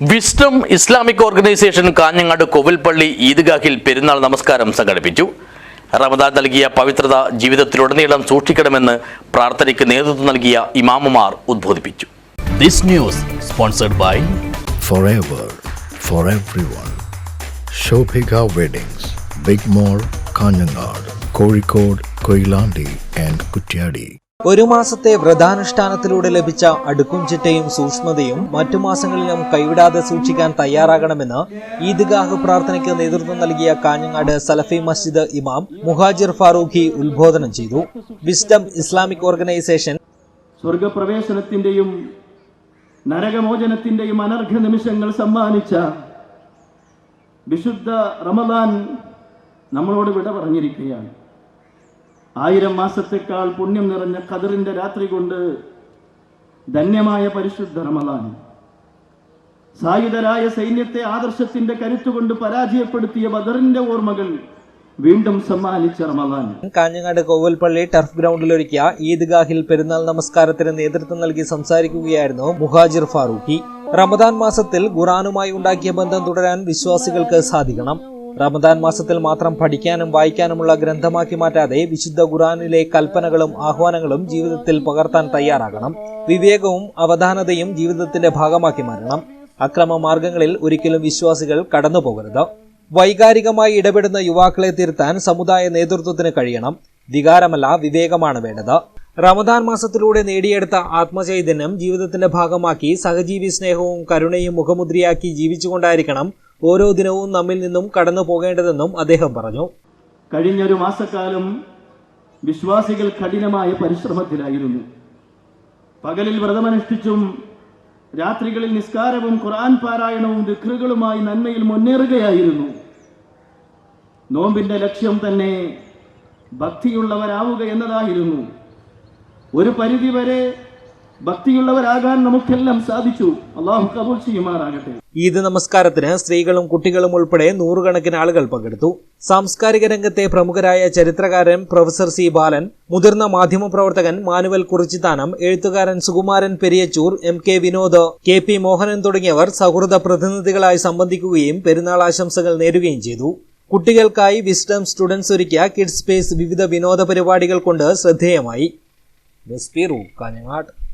Wisdom Islamic organisation Kanhangad Kovilpalli ഈദ്ഗാഹിൽ പെരുന്നാൾ നമസ്കാരം സംഘടിപ്പിച്ചു. റമദാൻ നൽകിയ പവിത്രത ജീവിതത്തിലുടനീളം സൂക്ഷിക്കണമെന്ന് പ്രാർത്ഥനയ്ക്ക് നേതൃത്വം നൽകിയ ഇമാമുമാർ ഉദ്ബോധിപ്പിച്ചു. This news sponsored by Kozhikode, Koilandi and Kutyadi. ഒരു മാസത്തെ വ്രതാനുഷ്ഠാനത്തിലൂടെ ലഭിച്ച അടുക്കും ചിട്ടയും സൂക്ഷ്മതയും മറ്റു മാസങ്ങളിലും കൈവിടാതെ സൂക്ഷിക്കാൻ തയ്യാറാകണമെന്ന് ഈദ്ഗാഹ് പ്രാർത്ഥനയ്ക്ക് നേതൃത്വം നൽകിയ കാഞ്ഞങ്ങാട് സലഫി മസ്ജിദ് ഇമാം മുഹാജിർ ഫാറൂഖി ഉദ്ബോധനം ചെയ്തു. വിസ്ഡം ഇസ്ലാമിക് ഓർഗനൈസേഷൻ സ്വർഗപ്രവേശനത്തിന്റെയും നരകമോചനത്തിന്റെയും അനർഘ നിമിഷങ്ങൾ സമ്മാനിച്ച വിശുദ്ധ റമദാൻ നമ്മളോട് വിട പറഞ്ഞിരിക്കുകയാണ്. ആയിരം മാസത്തെക്കാൾ പുണ്യം നിറഞ്ഞ ഖദറിന്റെ രാത്രി കൊണ്ട് ധന്യമായ പരിശുദ്ധ റമദാൻ സായുധരായ സൈന്യത്തെ ആദർശത്തിന്റെ കരുത്തുകൊണ്ട് പരാജയപ്പെടുത്തിയ ബദറിന്റെ ഓർമ്മകൾ വീണ്ടും സമ്മാനിച്ച റമദാൻ കാഞ്ഞങ്ങാട് കോവൽപ്പള്ളി ടർഫ് ഗ്രൗണ്ടിൽ ഒരുക്കിയ ഈദ്ഗാഹിൽ പെരുന്നാൾ നമസ്കാരത്തിന് നേതൃത്വം നൽകി സംസാരിക്കുകയായിരുന്നു മുഹാജിർ ഫാറൂഖി. റമദാൻ മാസത്തിൽ ഖുറാനുമായി ഉണ്ടാക്കിയ ബന്ധം തുടരാൻ വിശ്വാസികൾക്ക് സാധിക്കണം. റമദാൻ മാസത്തിൽ മാത്രം പഠിക്കാനും വായിക്കാനുമുള്ള ഗ്രന്ഥമാക്കി മാറ്റാതെ വിശുദ്ധ ഖുറാനിലെ കൽപ്പനകളും ആഹ്വാനങ്ങളും ജീവിതത്തിൽ പകർത്താൻ തയ്യാറാകണം. വിവേകവും അവധാനതയും ജീവിതത്തിന്റെ ഭാഗമാക്കി മാറണം അക്രമ മാർഗങ്ങളിൽ ഒരിക്കലും വിശ്വാസികൾ കടന്നു പോകരുത്. വൈകാരികമായി ഇടപെടുന്ന യുവാക്കളെ തിരുത്താൻ സമുദായ നേതൃത്വത്തിന് കഴിയണം. വികാരമല്ല വിവേകമാണ് വേണ്ടത്. റമദാൻ മാസത്തിലൂടെ നേടിയെടുത്ത ആത്മചൈതന്യം ജീവിതത്തിന്റെ ഭാഗമാക്കി സഹജീവി സ്നേഹവും കരുണയും മുഖമുദ്രയാക്കി ജീവിച്ചുകൊണ്ടായിരിക്കണം ഓരോ ദിനവും നമ്മിൽ നിന്നും കടന്നു പോകേണ്ടതെന്നും അദ്ദേഹം പറഞ്ഞു. കഴിഞ്ഞൊരു മാസക്കാലം വിശ്വാസികൾ കഠിനമായ പരിശ്രമത്തിലായിരുന്നു. പകലിൽ വ്രതമനുഷ്ഠിച്ചും രാത്രികളിൽ നിസ്കാരവും ഖുർആൻ പാരായണവും ദിക്റുകളുമായി നന്മയിൽ മുന്നേറുകയായിരുന്നു. നോമ്പിന്റെ ലക്ഷ്യം തന്നെ ഭക്തിയുള്ളവരാവുക എന്നതായിരുന്നു. ഒരു പരിധിവരെ ഭക്തിയുള്ളവരാകാൻ നമുക്കെല്ലാം സാധിച്ചു. അള്ളാഹു കബൂൽ ചെയ്യുമാറാകട്ടെ. ഈദ് നമസ്കാരത്തിന് സ്ത്രീകളും കുട്ടികളും ഉൾപ്പെടെ നൂറുകണക്കിന് ആളുകൾ പങ്കെടുത്തു. സാംസ്കാരിക രംഗത്തെ പ്രമുഖരായ ചരിത്രകാരൻ പ്രൊഫസർ സി ബാലൻ മുതിർന്ന മാധ്യമപ്രവർത്തകൻ മാനുവൽ കുറിച്ചിത്താനം എഴുത്തുകാരൻ Sukumaran Periyachoor M K Vinod K P Mohanan തുടങ്ങിയവർ സൗഹൃദ പ്രതിനിധികളായി സംബന്ധിക്കുകയും പെരുന്നാൾ ആശംസകൾ നേരുകയും ചെയ്തു. കുട്ടികൾക്കായി വിസ്ഡം സ്റ്റുഡൻസ് ഒരുക്കിയ കിഡ്സ് സ്പേസ് വിവിധ വിനോദ പരിപാടികൾ കൊണ്ട് ശ്രദ്ധേയമായി. കാഞ്ഞങ്ങാട്.